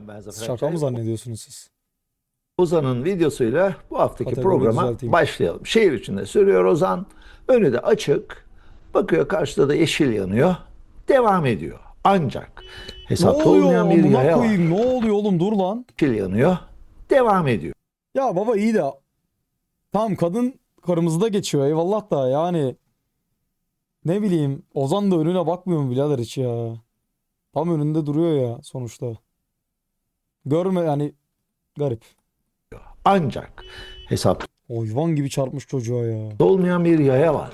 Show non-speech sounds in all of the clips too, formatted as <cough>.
Ben Zafer Şaka mı zannediyorsunuz siz? Ozan'ın videosuyla bu haftaki Kategori programa başlayalım. Şehir içinde sürüyor Ozan. Önü de açık. Bakıyor karşıda da yeşil yanıyor. Devam ediyor. Ancak hesapta oluyor olmayan bir yaya var. koyayım? Ne oluyor oğlum dur lan. Yeşil yanıyor. Devam ediyor. Ya baba iyi de tamam kadın kırmızıda geçiyor eyvallah da yani ne bileyim Ozan da önüne bakmıyor mu birader hiç ya. Tam önünde duruyor ya sonuçta. Görme yani garip. Ancak hesapta Hayvan gibi çarpmış çocuğa ya. olmayan bir yaya var.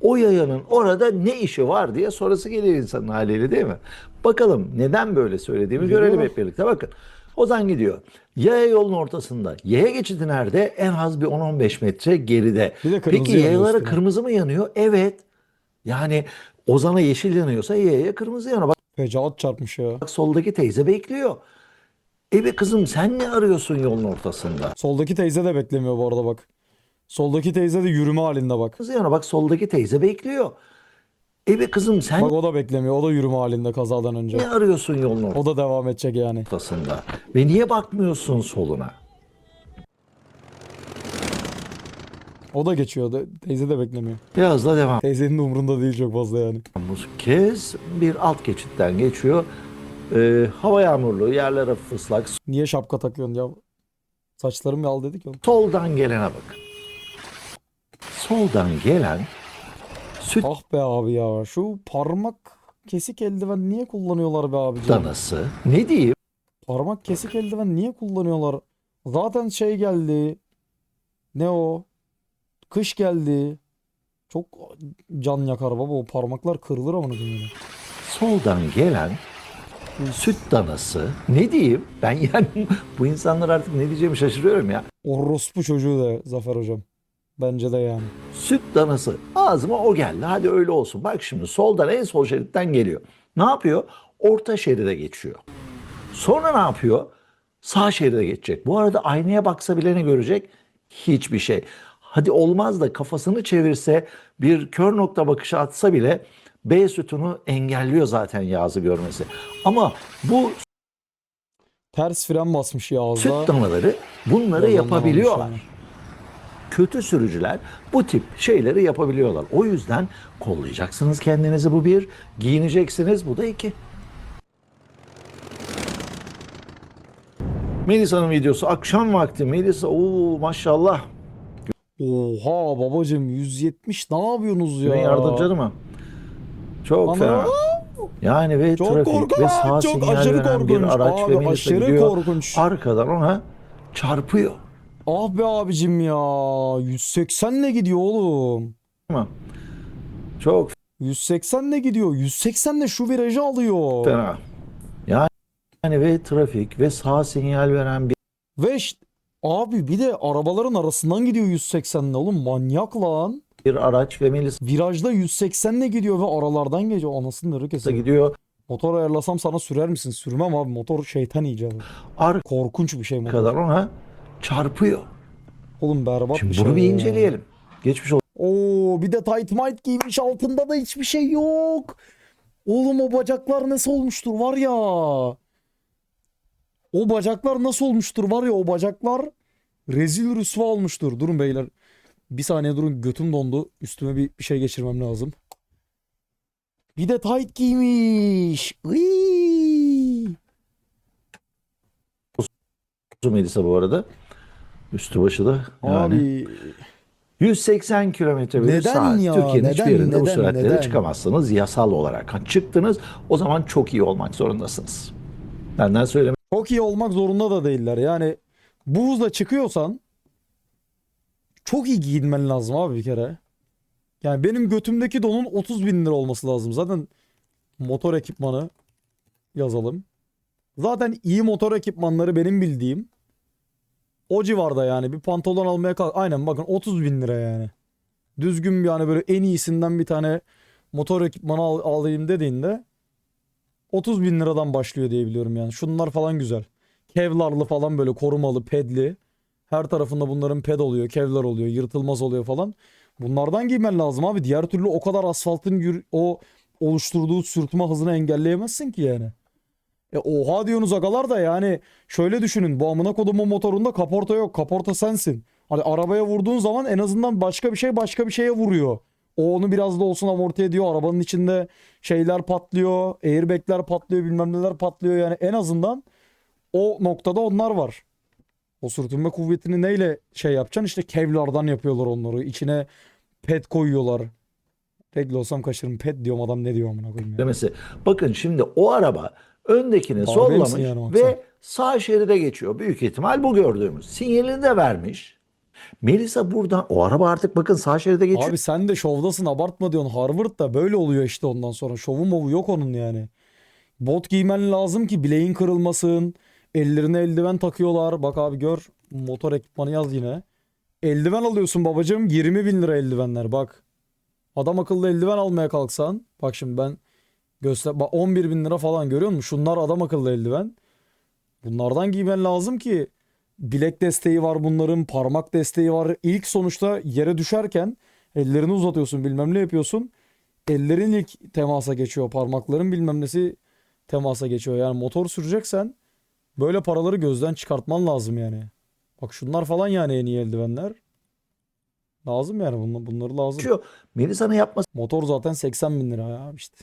O yayanın orada ne işi var diye sonrası geliyor insanın haliyle değil mi? Bakalım neden böyle söylediğimi görelim hep birlikte. Bakın Ozan gidiyor. Yaya yolun ortasında. Yaya geçidi nerede? En az bir 10-15 metre geride. Bir de kırmızı Peki yanıyor yayalara üstüne. kırmızı mı yanıyor? Evet. Yani Ozan'a yeşil yanıyorsa yayaya kırmızı yanıyor. Bak, Fecaat çarpmış ya. bak soldaki teyze bekliyor. E be kızım sen ne arıyorsun yolun ortasında? Soldaki teyze de beklemiyor bu arada bak. Soldaki teyze de yürüme halinde bak. Kırmızı yanıyor. Bak soldaki teyze bekliyor. E be kızım sen Bak o da beklemiyor. O da yürüme halinde kazadan önce. ne arıyorsun yolun O da devam edecek yani. ortasında? Ve niye bakmıyorsun soluna? O da geçiyor. da- Teyze de beklemiyor. Biraz da devam. Teyzenin de umurunda değil çok fazla yani. Bu kez bir alt geçitten geçiyor. Ee, hava yağmurlu, yerler hafif ıslak. Niye şapka takıyorsun ya? Saçlarım yal dedik ya. Soldan gelene bak. Soldan gelen süt Ah be abi ya. Şu parmak kesik eldiven niye kullanıyorlar be abicim? danası. Ne diyeyim? Parmak kesik eldiven niye kullanıyorlar? Zaten şey geldi. Ne o? Kış geldi. Çok can yakar baba. O parmaklar kırılır amına koyayım. Soldan gelen süt danası. Ne diyeyim? Ben yani <laughs> bu insanlar artık ne diyeceğimi şaşırıyorum ya. Orospu çocuğu da Zafer hocam. Bence de yani. Süt danası. Ağzıma o geldi. Hadi öyle olsun. Bak şimdi soldan en sol şeritten geliyor. Ne yapıyor? Orta şeride geçiyor. Sonra ne yapıyor? Sağ şeride geçecek. Bu arada aynaya baksa bile ne görecek? Hiçbir şey. Hadi olmaz da kafasını çevirse bir kör nokta bakışı atsa bile B sütunu engelliyor zaten Yağız'ı görmesi. Ama bu Ters fren basmış süt Yağız'da. danaları bunları yapabiliyorlar. olmuş kötü sürücüler bu tip şeyleri yapabiliyorlar. O yüzden kollayacaksınız kendinizi bu bir, giyineceksiniz bu da iki. Melisa'nın videosu akşam vakti. Melisa ooo maşallah. Oha babacım 170 ne yapıyorsunuz ya? Güven yardımcı mı? Çok Ana! fena. Yani ve Çok trafik korkunç. ve sağ Çok sinyal aşırı veren bir korkunç. araç ve Abi Melisa aşırı gidiyor. korkunç. Arkadan ona çarpıyor. Ah be abicim ya 180 ne gidiyor oğlum? Ama çok 180 ne gidiyor? 180 ne şu virajı alıyor. fena. Yani ve trafik ve sağ sinyal veren bir Ve işte, abi bir de arabaların arasından gidiyor 180 ne oğlum manyak lan. Bir araç ve Melisa Virajda 180 ne gidiyor ve aralardan geçiyor. Anasını nere kesin. gidiyor. Motor ayarlasam sana sürer misin? Sürmem abi motor şeytan icadı. Korkunç bir şey motor. Arkadan ona çarpıyor. Oğlum berbat Şimdi bir şey bunu bir ya. inceleyelim. Geçmiş Oo bir de tight might giymiş altında da hiçbir şey yok. Oğlum o bacaklar nasıl olmuştur var ya. O bacaklar nasıl olmuştur var ya o bacaklar rezil rüsva olmuştur. Durun beyler. Bir saniye durun götüm dondu. Üstüme bir, bir şey geçirmem lazım. Bir de tight giymiş. Iiii. Melisa bu arada. Üstü başı da yani. Abi 180 kilometre bir Neden saat. ya? Türkiye'nin hiçbir Neden, yerinde bu neden, süratlere neden? çıkamazsınız yasal olarak. Ha, çıktınız o zaman çok iyi olmak zorundasınız. Benden söyleme. Çok iyi olmak zorunda da değiller. Yani bu hızla çıkıyorsan çok iyi giyinmen lazım abi bir kere. Yani benim götümdeki donun 30 bin lira olması lazım. Zaten motor ekipmanı yazalım. Zaten iyi motor ekipmanları benim bildiğim o civarda yani bir pantolon almaya kalk. Aynen bakın 30 bin lira yani. Düzgün bir yani böyle en iyisinden bir tane motor ekipmanı al- alayım dediğinde 30 bin liradan başlıyor diye biliyorum yani. Şunlar falan güzel. Kevlarlı falan böyle korumalı, pedli. Her tarafında bunların ped oluyor, kevlar oluyor, yırtılmaz oluyor falan. Bunlardan giymen lazım abi. Diğer türlü o kadar asfaltın o oluşturduğu sürtme hızını engelleyemezsin ki yani. E oha diyorsunuz agalar da yani şöyle düşünün bu amına kodumun motorunda kaporta yok. Kaporta sensin. Hani arabaya vurduğun zaman en azından başka bir şey başka bir şeye vuruyor. O onu biraz da olsun amorti ediyor. Arabanın içinde şeyler patlıyor. Airbag'ler patlıyor bilmem neler patlıyor. Yani en azından o noktada onlar var. O sürtünme kuvvetini neyle şey yapacaksın? İşte kevlardan yapıyorlar onları. İçine pet koyuyorlar. Regl olsam kaçırırım. Pet diyorum adam ne diyor amına koyayım ya. demesi. Bakın şimdi o araba öndekini Bağlı sollamış yani ve sağ şeride geçiyor. Büyük ihtimal bu gördüğümüz. Sinyalini de vermiş. Melisa buradan o araba artık bakın sağ şeride geçiyor. Abi sen de şovdasın abartma diyorsun. Harvard'da böyle oluyor işte ondan sonra. Şovu movu yok onun yani. Bot giymen lazım ki bileğin kırılmasın. Ellerine eldiven takıyorlar. Bak abi gör motor ekipmanı yaz yine. Eldiven alıyorsun babacığım. 20 bin lira eldivenler bak. Adam akıllı eldiven almaya kalksan. Bak şimdi ben göster bak 11 bin lira falan görüyor musun? Şunlar adam akıllı eldiven. Bunlardan giymen lazım ki bilek desteği var bunların, parmak desteği var. İlk sonuçta yere düşerken ellerini uzatıyorsun, bilmem ne yapıyorsun. Ellerin ilk temasa geçiyor, parmakların bilmem nesi temasa geçiyor. Yani motor süreceksen böyle paraları gözden çıkartman lazım yani. Bak şunlar falan yani en iyi eldivenler. Lazım yani bunlar, bunları lazım. geçiyor. Melisa'nın yapması Motor zaten 80 bin lira ya işte.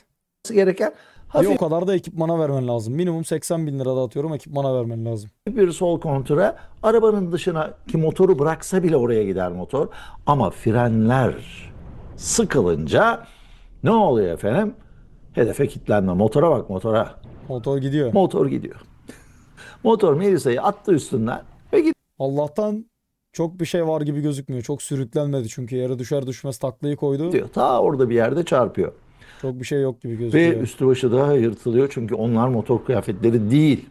gereken Bir hafif o kadar da ekipmana vermen lazım. Minimum 80 bin lira da atıyorum ekipmana vermen lazım. bir sol kontura arabanın dışına ki motoru bıraksa bile oraya gider motor. Ama frenler sıkılınca ne oluyor efendim? Hedefe kilitlenme. Motora bak motora. Motor gidiyor. Motor gidiyor. Motor Melisa'yı attı üstünden ve Allah'tan çok bir şey var gibi gözükmüyor. Çok sürüklenmedi çünkü yere düşer düşmez taklayı koydu. gidiyor. Ta orada bir yerde çarpıyor. Çok bir şey yok gibi Ve gözüküyor. üstü başı da yırtılıyor çünkü onlar motor kıyafetleri değil.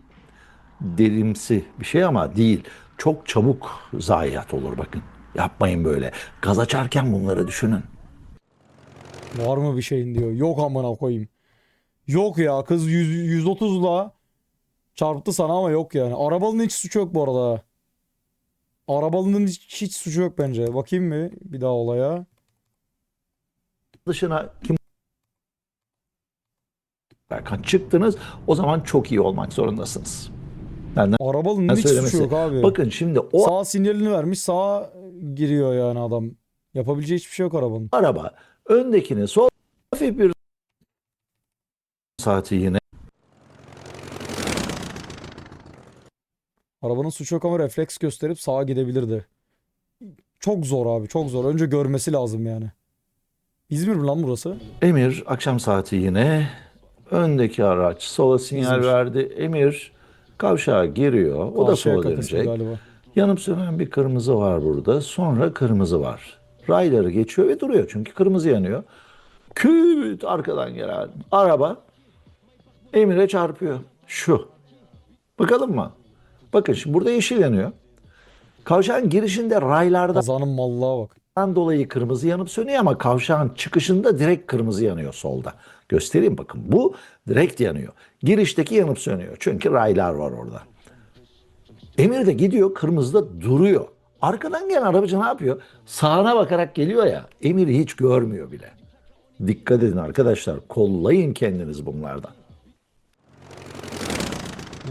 Derimsi bir şey ama değil. Çok çabuk zayiat olur bakın. Yapmayın böyle. Gaz açarken bunları düşünün. Var mı bir şeyin diyor. Yok amına koyayım. Yok ya kız 100, 130'la çarptı sana ama yok yani. Arabalının hiç suçu yok bu arada. Arabalının hiç, hiç suçu yok bence. Bakayım mı bir daha olaya. Dışına kim Berkan çıktınız o zaman çok iyi olmak zorundasınız. Benden Arabalının hiç suçu söylemesi. yok abi. Bakın şimdi o Sağ sinyalini vermiş sağa giriyor yani adam. Yapabileceği hiçbir şey yok arabanın. araba öndekini sol hafif bir saati yine Arabanın suçu yok ama refleks gösterip sağa gidebilirdi. Çok zor abi çok zor. Önce görmesi lazım yani. İzmir mi lan burası? Emir akşam saati yine öndeki araç sola sinyal İzmir. verdi. Emir kavşağa giriyor. O da Karşıya sola kafesi dönecek. galiba. Yanıp sönen bir kırmızı var burada. Sonra kırmızı var. Rayları geçiyor ve duruyor çünkü kırmızı yanıyor. Küt arkadan gelen araba Emir'e çarpıyor. Şu. Bakalım mı? Bakın şimdi burada yeşil yanıyor. Kavşağın girişinde raylardan Kazanın mallığa bak. dolayı kırmızı yanıp sönüyor ama kavşağın çıkışında direkt kırmızı yanıyor solda. Göstereyim bakın. Bu direkt yanıyor. Girişteki yanıp sönüyor. Çünkü raylar var orada. Emir de gidiyor kırmızıda duruyor. Arkadan gelen arabacı ne yapıyor? Sağına bakarak geliyor ya. Emir'i hiç görmüyor bile. Dikkat edin arkadaşlar. Kollayın kendiniz bunlardan.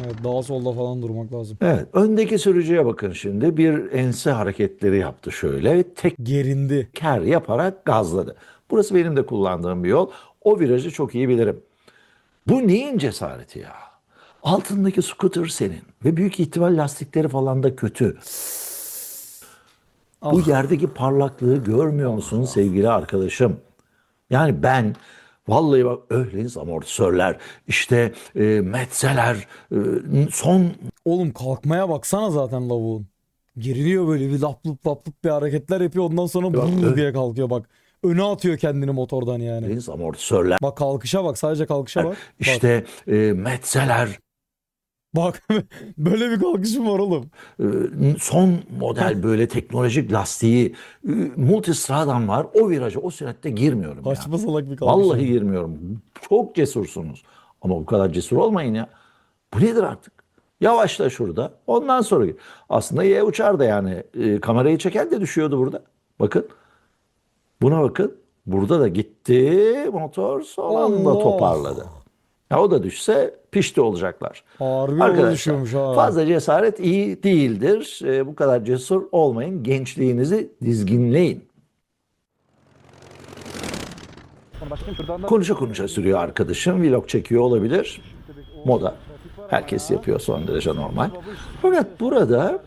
Evet, daha solda falan durmak lazım. Evet. Öndeki sürücüye bakın şimdi. Bir ense hareketleri yaptı şöyle. Tek Gerindi. ker yaparak gazladı. Burası benim de kullandığım bir yol. O virajı çok iyi bilirim. Bu neyin cesareti ya? Altındaki scooter senin ve büyük ihtimal lastikleri falan da kötü. Bu yerdeki parlaklığı görmüyor musun sevgili arkadaşım? Yani ben vallahi bak Öhlins amortisörler, işte e, metseler, e, son Oğlum kalkmaya baksana zaten lavuğun. Geriliyor böyle bir laplıp laplıp bir hareketler yapıyor ondan sonra Bak, brrr diye kalkıyor bak. Öne atıyor kendini motordan yani. Öhlins amortisörler, Bak kalkışa bak sadece kalkışa bak. Bak, işte e, metseler, bak <laughs> böyle bir kalkışım var oğlum. Ee, son model böyle teknolojik lastiği e, multistradan var. O viraja o süratte girmiyorum ya. Saçma salak bir kalkışım. Vallahi girmiyorum. Çok cesursunuz. Ama bu kadar cesur olmayın ya. Bu nedir artık? Yavaşla şurada. Ondan sonra gir. Aslında ye uçar da yani. E, kamerayı çeken de düşüyordu burada. Bakın. Buna bakın. Burada da gitti motor son anda Allah. toparladı. Ya o da düşse pişti olacaklar. Harbi Arkadaşlar oluşuyormuş ha. fazla cesaret iyi değildir. Ee, bu kadar cesur olmayın. Gençliğinizi dizginleyin. Konuşa konuşa sürüyor arkadaşım. Vlog çekiyor olabilir. Moda. Herkes yapıyor son derece normal. Fakat burada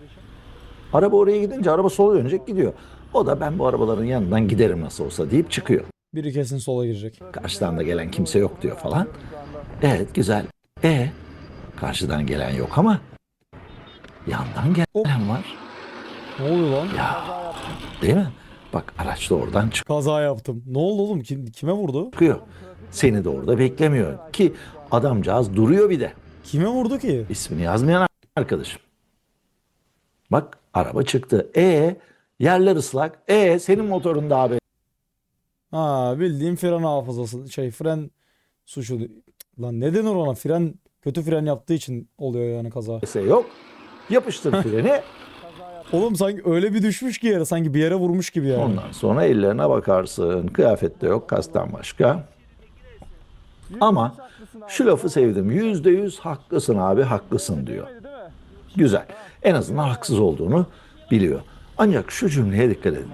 araba oraya gidince araba sola dönecek gidiyor. O da ben bu arabaların yanından giderim nasıl olsa deyip çıkıyor. Biri kesin sola girecek. Karşıdan da gelen kimse yok diyor falan. Evet güzel. E karşıdan gelen yok ama yandan gelen var. Ne oluyor lan? Ya değil mi? Bak araç da oradan Kaza yaptım. Ne oldu oğlum? Kim, kime vurdu? çıkıyor. Seni de orada beklemiyor ki adamcağız duruyor bir de. Kime vurdu ki? İsmini yazmayan arkadaşım. Bak araba çıktı. E yerler ıslak. E senin motorunda abi Ha bildiğim fren hafızası. Şey fren suçu. Lan ne denir ona? Fren kötü fren yaptığı için oluyor yani kaza. şey yok. Yapıştır freni. Oğlum sanki öyle bir düşmüş ki yere. Sanki bir yere vurmuş gibi yani. Ondan sonra ellerine bakarsın. Kıyafette yok kastan başka. Ama şu lafı sevdim. Yüzde yüz haklısın abi haklısın diyor. Güzel. En azından haksız olduğunu biliyor. Ancak şu cümleye dikkat edin.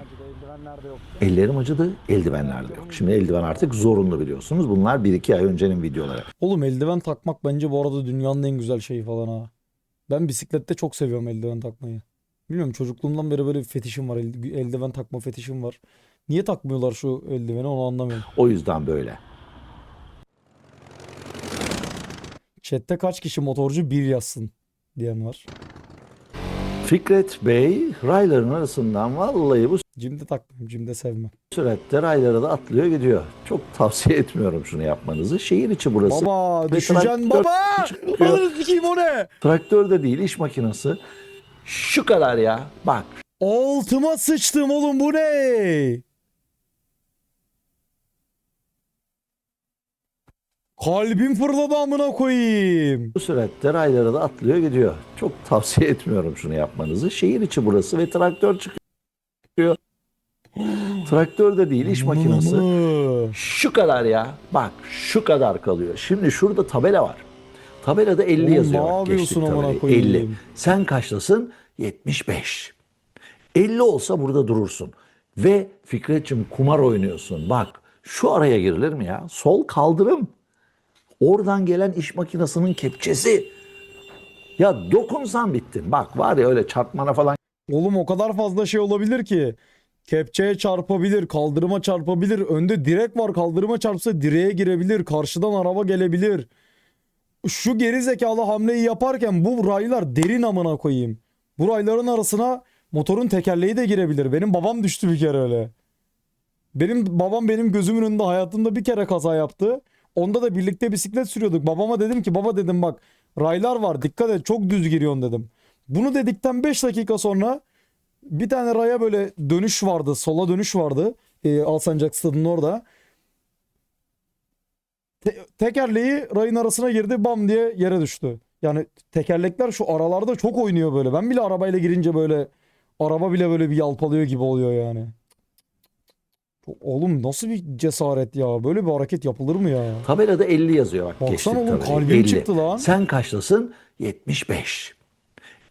Ellerim acıdı, eldivenler de yok. Şimdi eldiven artık zorunlu biliyorsunuz. Bunlar bir iki ay öncenin videoları. Oğlum eldiven takmak bence bu arada dünyanın en güzel şeyi falan ha. Ben bisiklette çok seviyorum eldiven takmayı. Bilmiyorum çocukluğumdan beri böyle bir fetişim var. eld- Eldiven takma fetişim var. Niye takmıyorlar şu eldiveni onu anlamıyorum. O yüzden böyle. Chat'te kaç kişi motorcu bir yazsın diyen var. Fikret Bey rayların arasından vallahi bu Cimde takmıyorum. Cimde sevmem. süratte raylara da atlıyor gidiyor. Çok tavsiye etmiyorum şunu yapmanızı. Şehir içi burası. Baba düşeceksin baba. Ananı sikeyim o ne? Traktör de değil iş makinesi. Şu kadar ya. Bak Altıma sıçtım oğlum bu ne? Kalbim fırladı amına koyayım. bu süratte raylara da atlıyor gidiyor. Çok tavsiye etmiyorum şunu yapmanızı. Şehir içi burası ve traktör çıkıyor. Traktör de değil iş makinesi. Şu kadar ya. Bak şu kadar kalıyor. Şimdi şurada tabela var. Tabelada 50 Oğlum yazıyor. ne yapıyorsun amına koyayım? 50. Sen kaçtasın? 75. 50 olsa burada durursun. Ve Fikret'cim kumar oynuyorsun. Bak şu araya girilir mi ya? Sol kaldırım. Oradan gelen iş makinesinin kepçesi. Ya dokunsan bittin. Bak var ya öyle çarpmana falan Oğlum o kadar fazla şey olabilir ki. Kepçeye çarpabilir, kaldırıma çarpabilir. Önde direk var, kaldırıma çarpsa direğe girebilir. Karşıdan araba gelebilir. Şu geri zekalı hamleyi yaparken bu raylar derin amına koyayım. Bu rayların arasına motorun tekerleği de girebilir. Benim babam düştü bir kere öyle. Benim babam benim gözümün önünde hayatımda bir kere kaza yaptı. Onda da birlikte bisiklet sürüyorduk. Babama dedim ki baba dedim bak raylar var dikkat et çok düz giriyorsun dedim. Bunu dedikten 5 dakika sonra bir tane raya böyle dönüş vardı. Sola dönüş vardı. E, Alsancak stadının orada. Te- tekerleği rayın arasına girdi bam diye yere düştü. Yani tekerlekler şu aralarda çok oynuyor böyle. Ben bile arabayla girince böyle araba bile böyle bir yalpalıyor gibi oluyor yani. Oğlum nasıl bir cesaret ya? Böyle bir hareket yapılır mı ya? Tabelada 50 yazıyor bak Baksana geçtik oğlum, tabelayı. kalbim 50. çıktı lan. Sen kaçtasın? 75.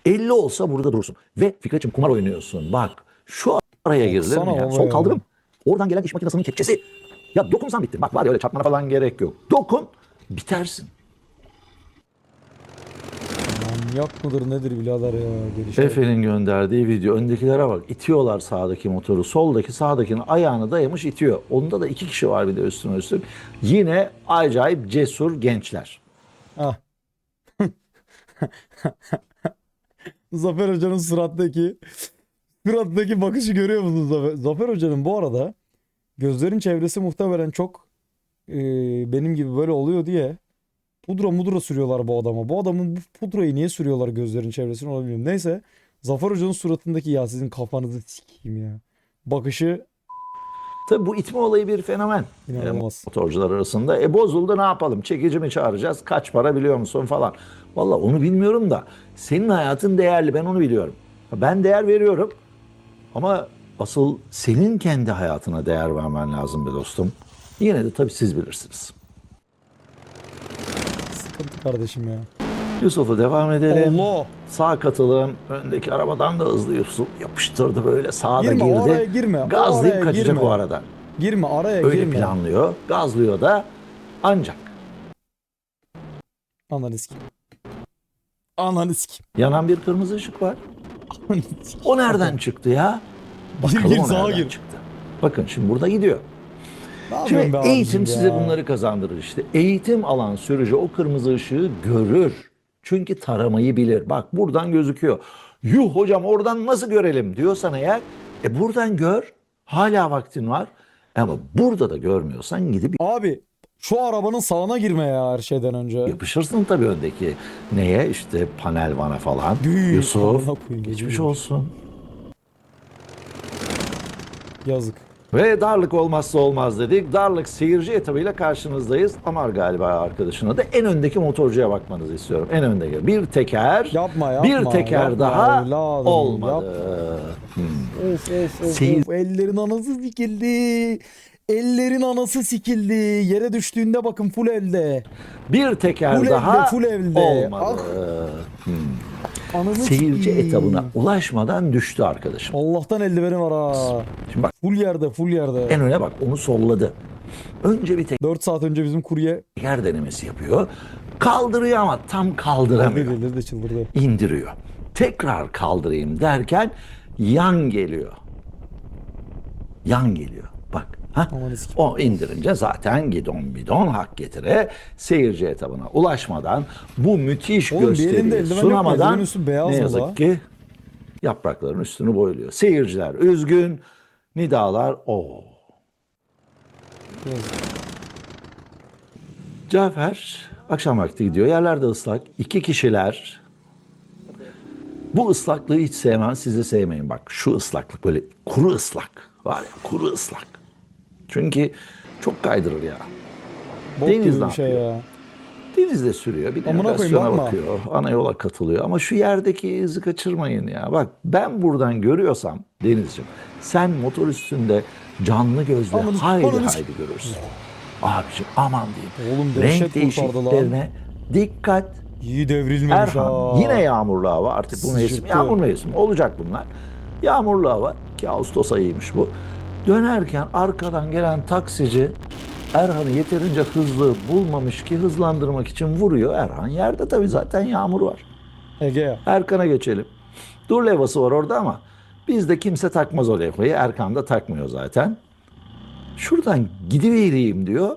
50 olsa burada durursun. Ve Fikret'cim kumar oynuyorsun. Bak şu araya girilir mi ya? Sol kaldırım. Oradan gelen iş makinesinin kepçesi. Ya dokunsan bittin. Bak var ya öyle çarpmana falan gerek yok. Dokun bitersin. Manyak mıdır nedir birader ya? Gelişe. Efe'nin gönderdiği video. Öndekilere bak. itiyorlar sağdaki motoru. Soldaki sağdakinin ayağını dayamış itiyor. Onda da iki kişi var bir de üstüne üstlük. Yine acayip cesur gençler. Ah. <laughs> Zafer Hoca'nın surattaki surattaki bakışı görüyor musunuz Zafer? Zafer Hoca'nın bu arada gözlerin çevresi muhtemelen çok e, benim gibi böyle oluyor diye pudra mudra sürüyorlar bu adama. Bu adamın bu pudrayı niye sürüyorlar gözlerin çevresine onu. Neyse Zafer Hoca'nın suratındaki ya sizin kafanızı sikeyim ya. Bakışı Tabii bu itme olayı bir fenomen. İnanılmaz. E, motorcular arasında. E bozuldu ne yapalım? Çekici mi çağıracağız? Kaç para biliyor musun falan. Valla onu bilmiyorum da senin hayatın değerli ben onu biliyorum. Ben değer veriyorum ama asıl senin kendi hayatına değer vermen lazım be dostum. Yine de tabii siz bilirsiniz. Sıkıntı kardeşim ya. Yusuf'u devam edelim. Allah. Sağ katılım öndeki arabadan da hızlı Yusuf yapıştırdı böyle sağda Girme, girdi. oraya girme, Gazlayıp oraya kaçacak girme. o arada. Girme araya Öyle girme. planlıyor. Gazlıyor da ancak Ananı sikeyim. Ananı sikeyim. yanan bir kırmızı ışık var. O nereden çıktı ya? Gir Bakalım gir o sağa nereden gir. çıktı. Bakın şimdi burada gidiyor. Ne Şimdi eğitim ya? size bunları kazandırır işte. Eğitim alan sürücü o kırmızı ışığı görür. Çünkü taramayı bilir. Bak buradan gözüküyor. Yuh hocam oradan nasıl görelim diyorsan eğer e buradan gör. Hala vaktin var. Ama burada da görmüyorsan gidip Abi şu arabanın sağına girme ya her şeyden önce. yapışırsın tabii öndeki neye işte panel vana falan. Düğün, Yusuf amına koyayım, geçmiş olsun. Yazık. Ve darlık olmazsa olmaz dedik. Darlık seyirci etabıyla karşınızdayız. Amar galiba arkadaşına da en öndeki motorcuya bakmanızı istiyorum. En öndeki. Bir teker. Yapma, yapma, Bir teker yapma daha evladım, olmadı. Of of of, Seyir- of. Ellerin anası sikildi. Ellerin anası sikildi. Yere düştüğünde bakın full elde. Bir teker Full daha elde, full elde. olmadı. Ananı Seyirci sikeyim. etabına ulaşmadan düştü arkadaşım. Allah'tan eldiveni var ha. Şimdi bak Full yerde full yerde. en öne bak onu solladı. Önce bir 4 saat önce bizim kurye teker denemesi yapıyor. Kaldırıyor ama tam kaldıramıyor. delirdi de çıldırdı. indiriyor. Tekrar kaldırayım derken yan geliyor. Yan geliyor. Ha? O indirince zaten gidon bidon hak getire seyirci etabına ulaşmadan bu müthiş Oğlum gösteriyi sunamadan ne yazık ki yaprakların üstünü boyluyor. Seyirciler üzgün, nidalar o. Cafer akşam vakti gidiyor. Yerlerde ıslak. İki kişiler. Bu ıslaklığı hiç sevmem. Siz de sevmeyin. Bak şu ıslaklık böyle kuru ıslak. Var ya kuru ıslak. Çünkü çok kaydırır ya. Bok Deniz gibi ne bir şey yapıyor? ya. Denizde sürüyor. Bir Amına koyayım, navigasyona bakma. bakıyor. Ana yola katılıyor. Ama şu yerdeki izi kaçırmayın ya. Bak ben buradan görüyorsam Denizciğim sen motor üstünde canlı gözle Aman- haydi aman- haydi görürsün. Abiciğim aman diyeyim. Oğlum dehşet Renk kurtardı lan. değişikliklerine dikkat. İyi devrilmemiş Erhan ha. yine yağmurlu hava artık bu mevsim Sıcıktı. yağmur mevsimi olacak bunlar. Yağmurlu hava ki Ağustos ayıymış bu. Dönerken arkadan gelen taksici Erhan'ı yeterince hızlı bulmamış ki hızlandırmak için vuruyor. Erhan yerde tabii zaten yağmur var. Ege. Erkan'a geçelim. Dur levhası var orada ama bizde kimse takmaz o levhayı. Erkan da takmıyor zaten. Şuradan gidivereyim diyor.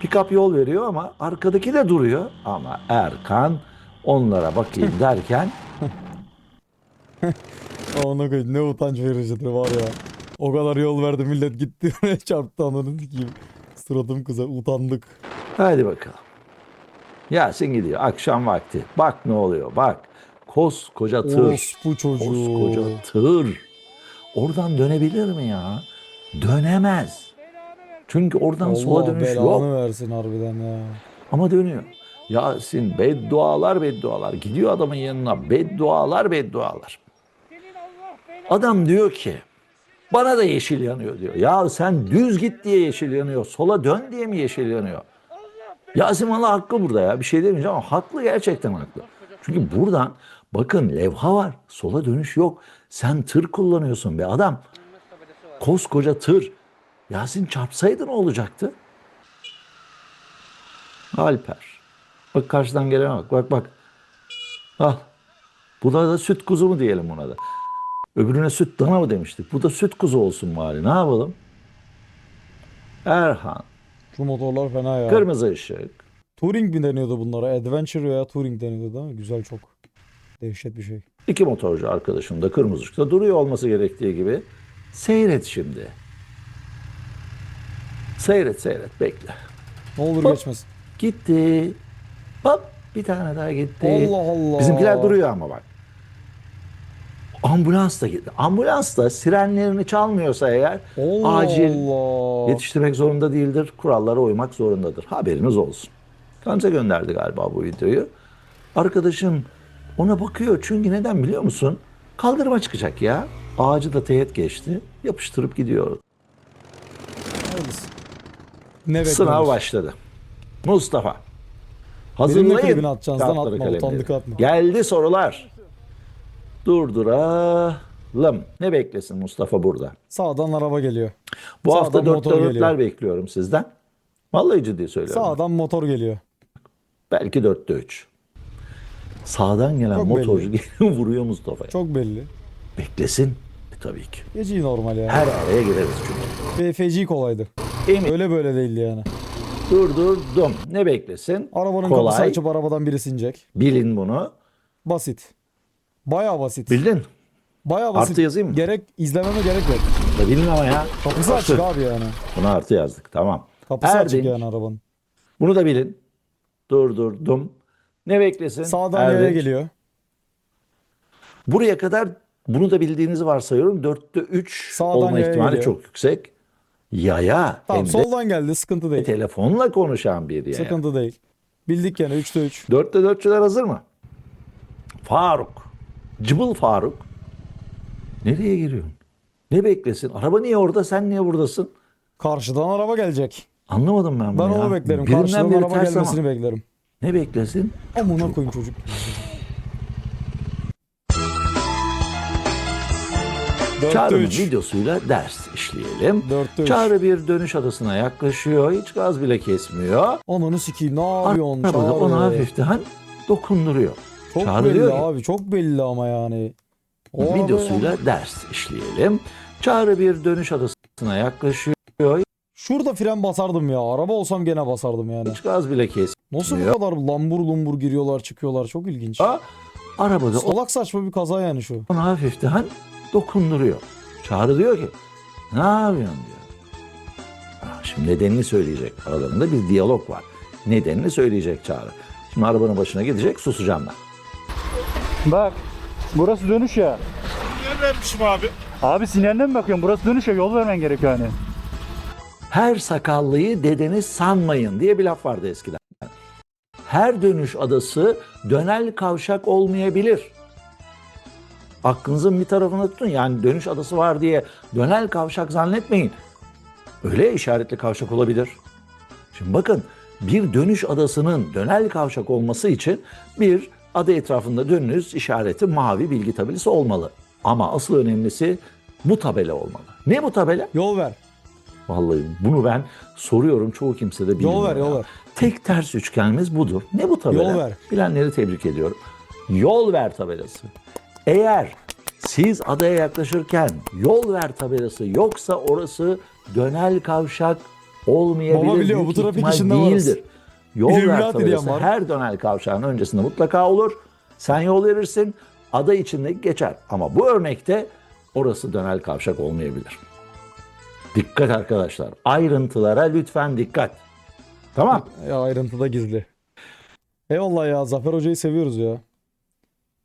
Pikap yol veriyor ama arkadaki de duruyor. Ama Erkan onlara bakayım <laughs> derken koy ne utanç vericidir var ya. O kadar yol verdi millet gitti oraya <laughs> çarptı ananı sikeyim. Suratım kıza utandık. hadi bakalım. Yasin gidiyor akşam vakti. Bak ne oluyor bak. Koskoca tır. Orospu çocuğu. Koskoca tır. Oradan dönebilir mi ya? Dönemez. Çünkü oradan sola Allah dönüş belanı yok. versin harbiden ya. Ama dönüyor. Yasin beddualar beddualar. Gidiyor adamın yanına beddualar beddualar. Adam diyor ki bana da yeşil yanıyor diyor. Ya sen düz git diye yeşil yanıyor. Sola dön diye mi yeşil yanıyor? Yasin valla haklı burada ya. Bir şey demeyeceğim ama haklı gerçekten haklı. Çünkü buradan bakın levha var. Sola dönüş yok. Sen tır kullanıyorsun be adam. Koskoca tır. Yasin çarpsaydı ne olacaktı? Alper. Bak karşıdan gelene bak. Bak bak. Al. Buna da süt kuzu mu diyelim buna da. Öbürüne süt dana mı demiştik? Bu da süt kuzu olsun bari. Ne yapalım? Erhan. Şu motorlar fena ya. Kırmızı ışık. Touring mi deniyordu bunlara? Adventure veya Touring deniyordu değil mi? Güzel çok. Dehşet bir şey. İki motorcu arkadaşım da kırmızı ışıkta duruyor olması gerektiği gibi. Seyret şimdi. Seyret seyret bekle. Ne olur Hop. geçmesin. Gitti. Hop bir tane daha gitti. Allah Allah. Bizimkiler duruyor ama bak. Ambulans da gitti. Ambulans da sirenlerini çalmıyorsa eğer Allah acil Allah. yetiştirmek zorunda değildir. Kurallara uymak zorundadır. Haberiniz olsun. Gamze gönderdi galiba bu videoyu. Arkadaşım ona bakıyor. Çünkü neden biliyor musun? Kaldırıma çıkacak ya. Ağacı da teğet geçti. Yapıştırıp gidiyor. Ne Sınav bekliyoruz? başladı. Mustafa. Hazırlayın. klibini atacağınızdan kağıtları, atma, kalemleri. utandık atma. Geldi sorular. Durduralım. Ne beklesin Mustafa burada? Sağdan araba geliyor. Bu Sağdan hafta motor dörtte geliyor. dörtler bekliyorum sizden. Vallahi ciddi söylüyorum. Sağdan motor geliyor. Belki dörtte üç. Sağdan gelen Çok motorcu geliyor <laughs> vuruyor Mustafa'ya. Çok belli. Beklesin. E, tabii ki. Gece normal yani. Her araya gireriz çünkü. Feci kolaydı. Emin Öyle böyle değildi yani. durdurdum. Ne beklesin? Arabanın kapısı Kolay. açıp arabadan biri sinecek. Bilin bunu. Basit. Bayağı basit. Bildin. Bayağı basit. Artı yazayım mı? Gerek izlememe gerek yok. Da bilin ama ya. Kapısı Artı. açık abi yani. Buna artı yazdık. Tamam. Kapısı açık Erdinç. yani arabanın. Bunu da bilin. Durdurdum. Ne beklesin? Sağdan Erdinç. geliyor. Buraya kadar bunu da bildiğinizi varsayıyorum. Dörtte üç Sağdan olma yaya ihtimali geliyor. çok yüksek. Yaya Tamam hem de soldan geldi sıkıntı değil. telefonla konuşan bir yaya. Sıkıntı değil. Bildik yani 3'te 3. Dörtte dörtçüler hazır mı? Faruk. Cıbıl Faruk. Nereye giriyorsun? Ne beklesin? Araba niye orada? Sen niye buradasın? Karşıdan araba gelecek. Anlamadım ben Ben bunu ya. onu beklerim. Birinden Karşıdan biri araba ters ama. gelmesini beklerim. Ne beklesin? Amına koyayım çocuk. Dörtte Çağrı'nın 3. videosuyla ders işleyelim. Dörtte üç. Çağrı bir dönüş adasına yaklaşıyor. Hiç gaz bile kesmiyor. Ananı sikeyim ne yapıyorsun Arabada Çağrı? ona hafiften dokunduruyor. Çok Çağrı belli diyor ki- abi çok belli ama yani. O Videosuyla ders işleyelim. Çağrı bir dönüş adasına yaklaşıyor. Şurada fren basardım ya. Araba olsam gene basardım yani. Hiç gaz bile kesmiyor. Nasıl bu kadar lambur lumbur giriyorlar çıkıyorlar çok ilginç. Arabada Salak saçma bir kaza yani şu. ona hafiften dokunduruyor. Çağrı diyor ki ne yapıyorsun diyor. Ha, Şimdi nedenini söyleyecek. Aralarında bir diyalog var. Nedenini söyleyecek Çağrı. Şimdi arabanın başına gidecek susacağım ben. Bak burası dönüş ya. Sinyal vermişim abi. Abi sinyaline mi bakıyorsun? Burası dönüş ya yol vermen gerekiyor hani. Her sakallıyı dedeniz sanmayın diye bir laf vardı eskiden. Her dönüş adası dönel kavşak olmayabilir. Aklınızın bir tarafına tutun. Yani dönüş adası var diye dönel kavşak zannetmeyin. Öyle işaretli kavşak olabilir. Şimdi bakın bir dönüş adasının dönel kavşak olması için bir ada etrafında dönünüz işareti mavi bilgi tabelası olmalı. Ama asıl önemlisi bu tabela olmalı. Ne bu tabela? Yol ver. Vallahi bunu ben soruyorum çoğu kimse de bilmiyor. Yol ver, yol ver. Tek ters üçgenimiz budur. Ne bu tabela? Yol ver. Bilenleri tebrik ediyorum. Yol ver tabelası. Eğer siz adaya yaklaşırken yol ver tabelası yoksa orası dönel kavşak olmayabilir. Baba biliyor, Büyük bu trafik işinde varız. Yol ver İlluminati diyen tabelası var. her dönel kavşağın öncesinde mutlaka olur. Sen yol verirsin. Ada içinde geçer. Ama bu örnekte orası dönel kavşak olmayabilir. Dikkat arkadaşlar. Ayrıntılara lütfen dikkat. Tamam. Ya ayrıntıda gizli. Eyvallah ya Zafer Hoca'yı seviyoruz ya.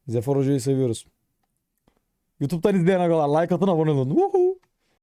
Zafer Hoca'yı seviyoruz. YouTube'dan izleyen kadar like atın abone olun. Woohoo.